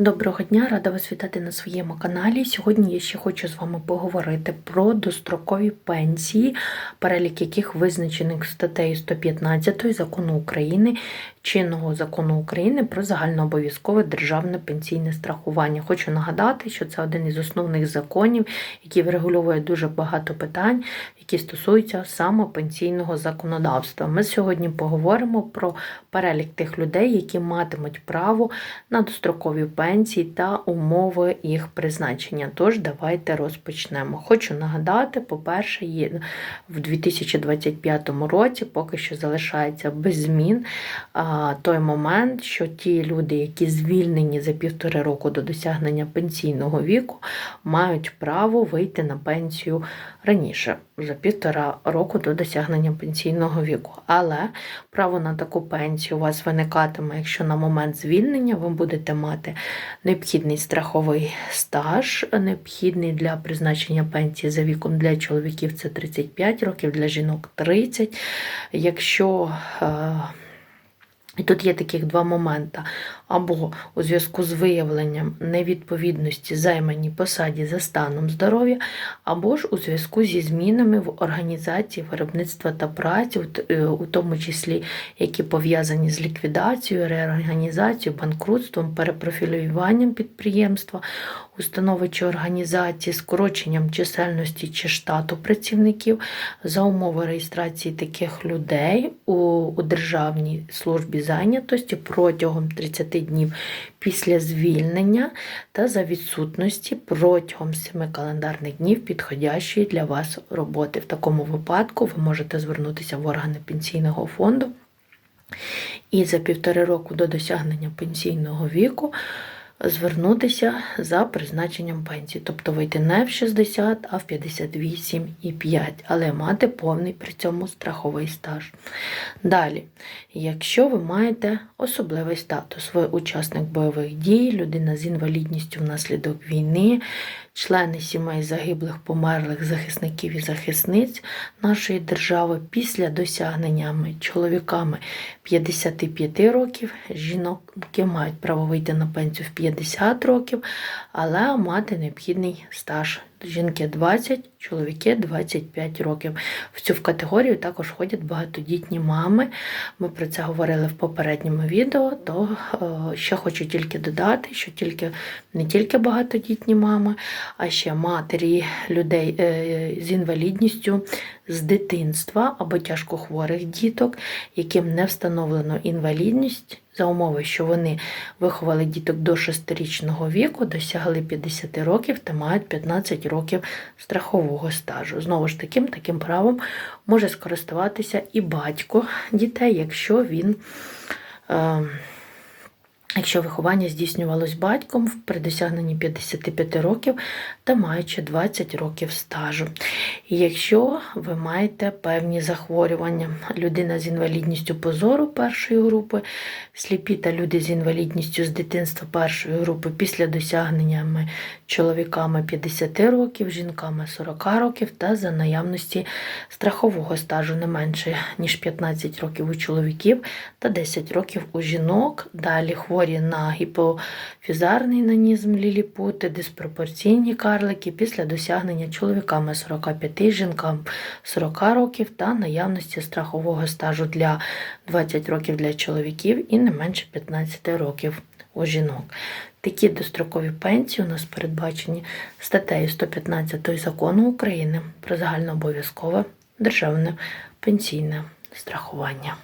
Доброго дня, рада вас вітати на своєму каналі. Сьогодні я ще хочу з вами поговорити про дострокові пенсії, перелік яких визначених статтею 115 закону України, чинного закону України про загальнообов'язкове державне пенсійне страхування. Хочу нагадати, що це один із основних законів, який врегульовує дуже багато питань, які стосуються саме пенсійного законодавства. Ми сьогодні поговоримо про перелік тих людей, які матимуть право на дострокові пенсії та умови їх призначення. Тож давайте розпочнемо. Хочу нагадати, по-перше, в 2025 році поки що залишається без змін той момент, що ті люди, які звільнені за півтори року до досягнення пенсійного віку, мають право вийти на пенсію раніше, за півтора року до досягнення пенсійного віку. Але право на таку пенсію у вас виникатиме, якщо на момент звільнення ви будете мати необхідний страховий стаж, необхідний для призначення пенсії за віком для чоловіків це 35 років, для жінок 30. Якщо е, і тут є таких два моменти. Або у зв'язку з виявленням невідповідності займаній посаді за станом здоров'я, або ж у зв'язку зі змінами в організації виробництва та праці, у тому числі які пов'язані з ліквідацією, реорганізацією, банкрутством, перепрофілюванням підприємства, установи чи організації, скороченням чисельності чи штату працівників за умови реєстрації таких людей у, у Державній службі зайнятості протягом 30 днів після звільнення та за відсутності протягом 7 календарних днів підходящої для вас роботи. В такому випадку ви можете звернутися в органи пенсійного фонду і за півтори року до досягнення пенсійного віку звернутися за призначенням пенсії, тобто вийти не в 60, а в 58,5, але мати повний при цьому страховий стаж. Далі, якщо ви маєте особливий статус, ви учасник бойових дій, людина з інвалідністю внаслідок війни, члени сімей загиблих, померлих захисників і захисниць нашої держави після досягненнями чоловіками 55 років, жінки мають право вийти на пенсію в 50 років, але мати необхідний стаж. Жінки 20, чоловіки 25 років. В цю категорію також входять багатодітні мами. Ми про це говорили в попередньому відео, то е, ще хочу тільки додати, що тільки не тільки багатодітні мами, а ще матері людей е, з інвалідністю з дитинства або тяжкохворих діток, яким не встановлено інвалідність. За умови, що вони виховали діток до 6-річного віку, досягли 50 років та мають 15 років страхового стажу. Знову ж таким таким правом може скористуватися і батько дітей, якщо він. Е Якщо виховання здійснювалось батьком при досягненні 55 років та маючи 20 років стажу. І якщо ви маєте певні захворювання, людина з інвалідністю позору першої групи, сліпі та люди з інвалідністю з дитинства першої групи після досягнення чоловіками 50 років, жінками 40 років та за наявності страхового стажу не менше, ніж 15 років у чоловіків та 10 років у жінок. Далі хворі на гіпофізарний нанізм ліліпути, диспропорційні карлики після досягнення чоловіками 45, жінкам 40 років та наявності страхового стажу для 20 років для чоловіків і не менше 15 років у жінок. Такі дострокові пенсії у нас передбачені статтею 115 закону України про загальнообов'язкове державне пенсійне страхування.